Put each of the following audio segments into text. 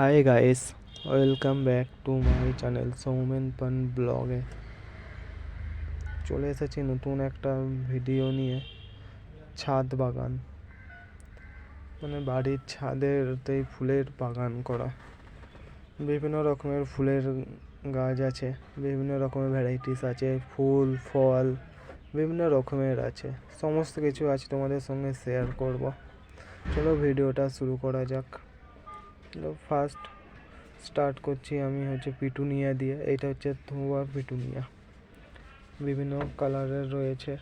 Hi guys welcome back to my channel Soumen Pan ব্লগে চলে এসেছি নতুন একটা ভিডিও নিয়ে, ছাদ বাগান। মানে বাড়ির ছাদেরতেই ফুলের বাগান করা। বিভিন্ন রকমের ফুলের গাছ আছে, বিভিন্ন রকমের ভ্যারাইটিস আছে, ফুল, ফল, বিভিন্ন রকমের আছে। সমস্ত কিছু আছে তোমাদের সঙ্গে শেয়ার করব। চলো ভিডিওটা শুরু করা যাক। ফার্স্ট স্টার্ট করছি আমি হচ্ছে পিটুনিয়া দিয়ে। এটা হচ্ছে ধোয়া পিটুনিয়া। বিভিন্ন কালারের রয়েছে।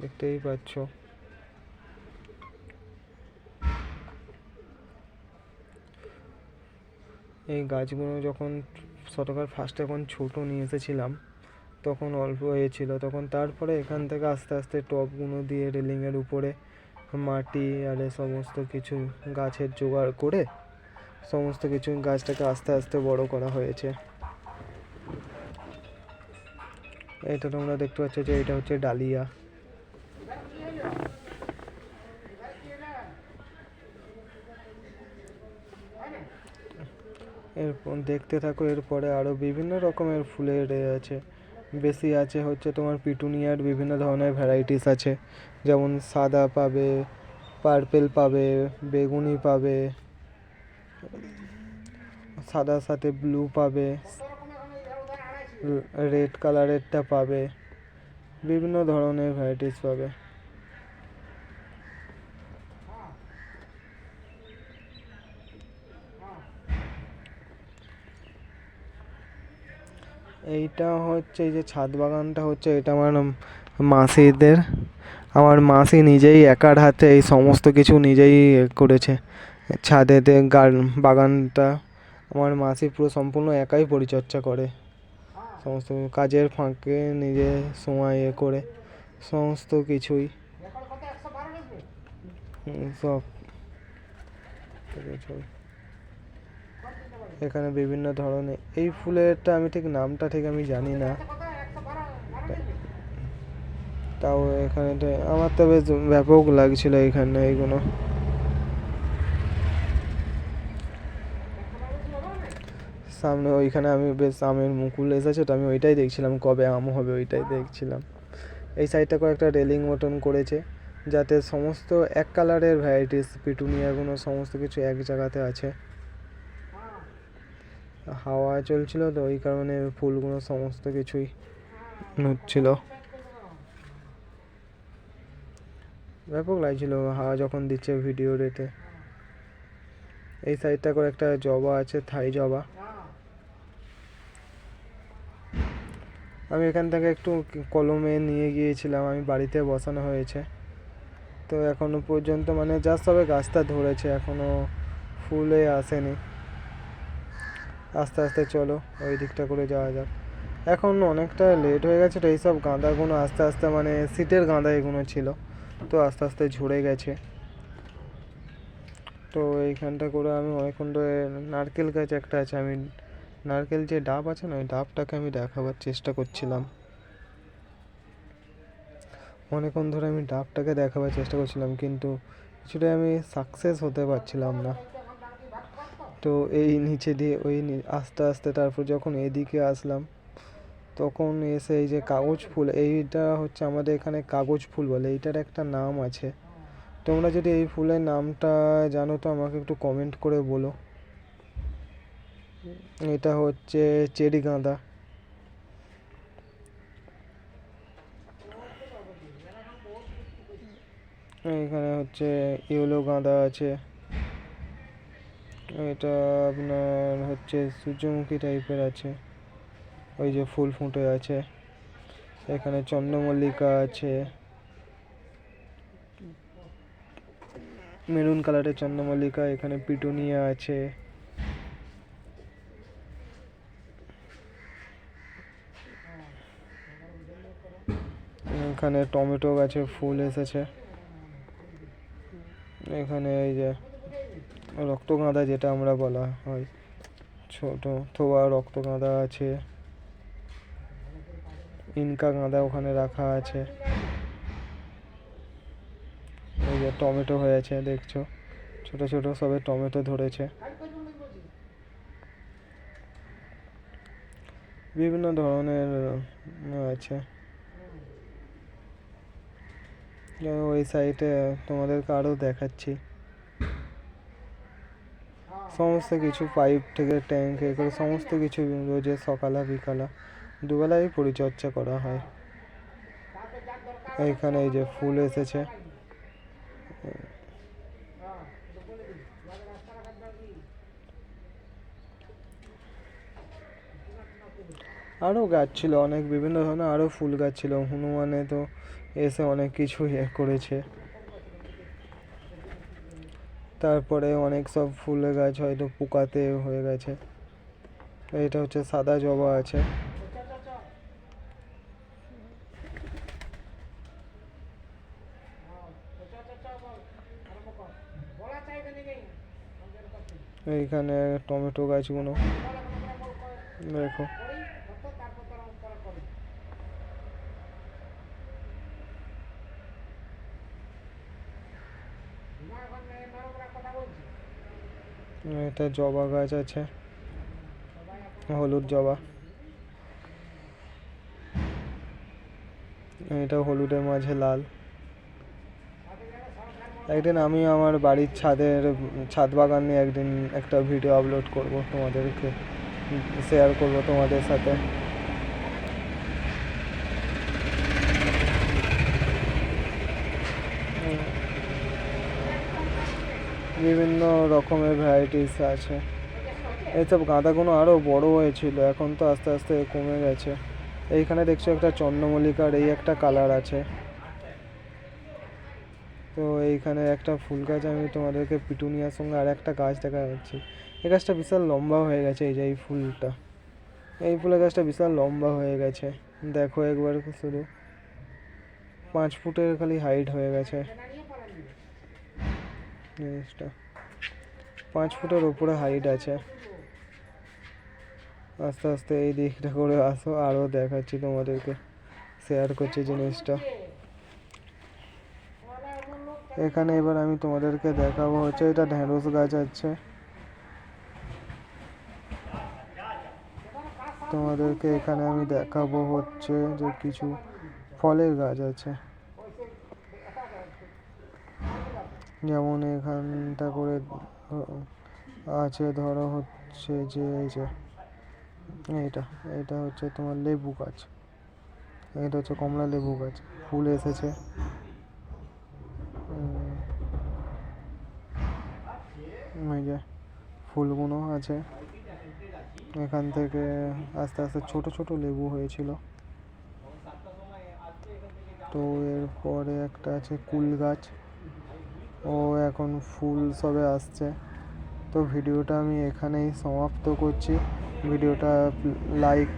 দেখতেই পাচ্ছ। এই গাছগুলো যখন সরকার ফার্স্টে যখন ছোটো নিয়ে এসেছিলাম তখন অল্প হয়েছিল, তখন তারপরে এখান থেকে আস্তে আস্তে টবগুলো দিয়ে রেলিংয়ের উপরে মাটি আর সমস্ত কিছু গাছের জোগাড় করে সমস্ত কিছু গাছটাকে আস্তে আস্তে বড় করা হয়েছে। এটা তোমরা দেখতে পাচ্ছ যে এটা হচ্ছে ডালিয়া। এরপর দেখতে থাকো, এরপরে আরও বিভিন্ন রকমের ফুলের আছে। বেশি আছে হচ্ছে তোমার পিটুনিয়ার বিভিন্ন ধরনের ভ্যারাইটিস আছে। যেমন সাদা পাবে পার্পেল পাবে, বেগুনি পাবে সাদার সাথে ব্লু পাবে, রেড কালারেরটা পাবে, বিভিন্ন ধরনের ভ্যারাইটিস পাবে। এইটা হচ্ছে এই যে ছাদ বাগানটা হচ্ছে এটা আমার মাসিদের। আমার মাসি নিজেই একার হাতে এই সমস্ত কিছু নিজেই করেছে। ছাদেতে গার- বাগানটা আমার মাসি পুরো সম্পূর্ণ একাই পরিচর্যা করে। সমস্ত কাজের ফাঁকে নিজে সময় এ করে সমস্ত কিছুই। সব। এখানে বিভিন্ন ধরনের, এই ফুলেরটা আমি ঠিক নামটা ঠিক আমি জানি না। তাও এখানে তো আমার তো বেশ ব্যাপক লাগছিল এখানে এইগুলো সামনে ওইখানে আমি বেশ আমের মুকুল এসেছে তো আমি ওইটাই দেখছিলাম, কবে আম হবে ওইটাই দেখছিলাম। এই সাইডটা কয়েকটা রেলিং মতন করেছে, যাতে সমস্ত এক কালারের ভ্যারাইটিস পিটুনিয়াগুলো সমস্ত কিছু এক জায়গাতে আছে। হাওয়া চলছিল তো ওই কারণে ফুলগুলো সমস্ত কিছুই নড়ছিল ব্যাপক লাগছিল হাওয়া যখন দিচ্ছে ভিডিও রেতে এই সাইডটা করে একটা জবা আছে, থাই জবা। আমি এখান থেকে একটু কলমে নিয়ে গিয়েছিলাম, আমি বাড়িতে বসানো হয়েছে। তো এখনও পর্যন্ত মানে জাস্ট সবে গাছটা ধরেছে, এখনও ফুলে আসেনি। আস্তে আস্তে চলো, ওই দিকটা করে যাওয়া যাক। এখন অনেকটা লেট হয়ে গেছে তো এইসব গাঁদাগুলো আস্তে আস্তে মানে সিটের গাঁদা এগুলো ছিল, তো আস্তে আস্তে ঝরে গেছে। তো এইখানটা করে আমি অনেকক্ষণ ধরে নারকেল গাছ একটা আছে, আমি নারকেল যে ডাব আছে না, ওই ডাবটাকে আমি দেখাবার চেষ্টা করছিলাম। অনেকক্ষণ ধরে আমি ডাবটাকে দেখাবার চেষ্টা করছিলাম, কিন্তু কিছুটাই আমি সাকসেস হতে পারছিলাম না। তো এই নিচে দিয়ে ওই আস্তে আস্তে তারপর যখন এদিকে আসলাম, তখন এসে এই যে কাগজ ফুল, এইটা হচ্ছে আমাদের এখানে কাগজ ফুল বলে, এইটার একটা নাম আছে। তোমরা যদি এই ফুলের নামটা জানো তো আমাকে একটু কমেন্ট করে বলো। এটা হচ্ছে চেরি গাঁদা। এখানে হচ্ছে ইয়েলো গাঁদা আছে। এটা আপনার হচ্ছে সূর্যমুখী টাইপের আছে। ওই যে ফুল ফুটে আছে। এখানে চন্দ্রমল্লিকা আছে। মেরুন কালারের চন্দ্রমল্লিকা, এখানে পিটুনিয়া আছে। এখানে টমেটো গাছে ফুল এসেছে। এখানে এই যে রক্তগাঁদা যেটা আমরা বলা হয়। ছোট থোয়া রক্তগাঁদা আছে। ইনকা গাঁদা ওখানে রাখা আছে। এই যে টমেটো হয়েছে, দেখছ? ছোট ছোট সবে টমেটো ধরেছে। বিভিন্ন ধরনের আছে। ওই সাইডে তোমাদেরকে আরও দেখাচ্ছি। সমস্ত কিছু পাইপ থেকে ট্যাঙ্ক এ করে সমস্ত কিছু রোজে সকালা, বিকালা দুবেলাই পরিচর্যা করা হয়। এইখানে এই যে ফুল এসেছে। আরও গাছ ছিল, অনেক বিভিন্ন ধরনের আরও ফুল গাছ ছিল। হনুমানে তো এসে অনেক কিছু ইয়ে করেছে। তারপরে অনেক সব ফুলের গাছ হয়তো পোকাতে হয়ে গেছে। এটা হচ্ছে সাদা জবা আছে। এইখানে টমেটো গাছগুলো। দেখো। এটা জবা গাছ আছে। হলুদ জবা। এটা হলুদের মাঝে লাল। একদিন আমি আমার বাড়ির ছাদের, ছাদ বাগান নিয়ে একদিন একটা ভিডিও আপলোড করব তোমাদেরকে। শেয়ার করব তোমাদের সাথে। বিভিন্ন রকমের ভ্যারাইটিস আছে। এইসব গাঁদাগুলো আরও বড় হয়েছিল, এখন তো আস্তে আস্তে কমে গেছে। এইখানে দেখছ একটা চন্দ্রমল্লিকার এই একটা কালার আছে। তো এইখানে একটা ফুল গাছ আমি তোমাদেরকে পিটুনিয়ার সঙ্গে আর একটা গাছ দেখা যাচ্ছে। এই গাছটা বিশাল লম্বা হয়ে গেছে, এই যে এই ফুলটা। এই ফুলের গাছটা বিশাল লম্বা হয়ে গেছে। দেখো একবার শুধু। পাঁচ ফুটের খালি হাইট হয়ে গেছে। জিনিসটা। পাঁচ ফুটের উপরে হাইট আছে। আস্তে আস্তে এই দিকটা করে আসো আরও দেখাচ্ছি তোমাদেরকে। শেয়ার করছি জিনিসটা। এখানে এবার আমি তোমাদেরকে দেখাবো হচ্ছে এটা ঢেঁড়স গাছ আছে। তোমাদেরকে এখানে আমি দেখাবো হচ্ছে যে কিছু ফলের গাছ আছে। যেমন এখানটা করে আছে, ধরো হচ্ছে যে এই যে, এইটা এটা হচ্ছে তোমার লেবু গাছ। এটা হচ্ছে কমলা লেবু গাছ, ফুল এসেছে। এই যে ফুলগুলো আছে। এখান থেকে আস্তে আস্তে ছোট ছোট লেবু হয়েছিল। তো এরপরে একটা আছে কুল গাছ। ও এখন ফুল সবে আসছে। তো ভিডিওটা আমি এখানেই সমাপ্ত করছি। ভিডিওটা লাইক